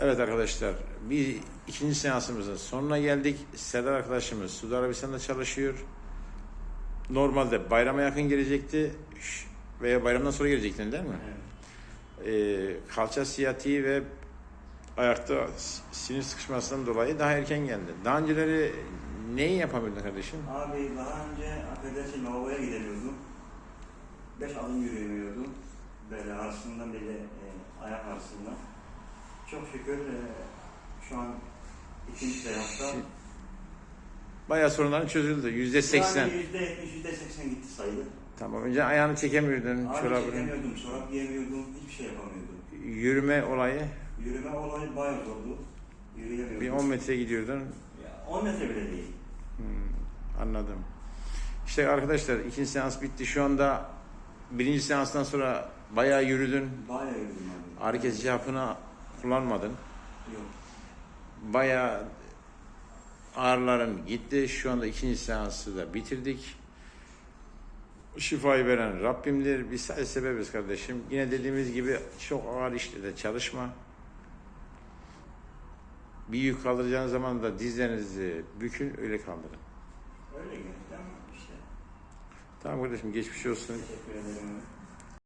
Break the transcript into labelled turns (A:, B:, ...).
A: Evet arkadaşlar, bir ikinci seansımızın sonuna geldik. Serdar arkadaşımız Suudi Arabistan'da çalışıyor. Normalde bayrama yakın gelecekti veya bayramdan sonra gelecektin değil mi? Ee, kalça siyatiği ve ayakta sinir sıkışmasından dolayı daha erken geldi. Daha önceleri neyi yapamıyordun kardeşim?
B: Abi daha önce affedersin lavaboya gidemiyordum. Beş adım yürüyemiyordum. Böyle arasından bile e, ayak arasından. Çok şükür e, şu an ikinci seansta.
A: Bayağı sorunların çözüldü. Yüzde seksen.
B: Yani yüzde yetmiş, yüzde seksen gitti sayılır.
A: Tamam. Önce ayağını çekemiyordun.
B: Abi
A: çorabını.
B: çekemiyordum, çorap giyemiyordum, hiçbir şey yapamıyordum.
A: Yürüme olayı.
B: Yürüme olayı bayağı zordu. Yürüyemiyordum.
A: Bir 10 metre gidiyordun.
B: Ya, 10 metre bile değil.
A: Hmm, anladım. İşte arkadaşlar ikinci seans bitti. Şu anda birinci seanstan sonra bayağı yürüdün.
B: Bayağı yürüdüm abi.
A: Ağrı kesici hapını kullanmadın.
B: Yok.
A: Bayağı ağrıların gitti. Şu anda ikinci seansı da bitirdik. Şifayı veren Rabbimdir. Biz sadece sebebiz kardeşim. Yine dediğimiz gibi çok ağır işlerde çalışma. Bir yük kaldıracağınız zaman da dizlerinizi bükün öyle kaldırın.
B: Öyle geldi ama işte.
A: Tamam kardeşim geçmiş olsun.
B: Teşekkür ederim.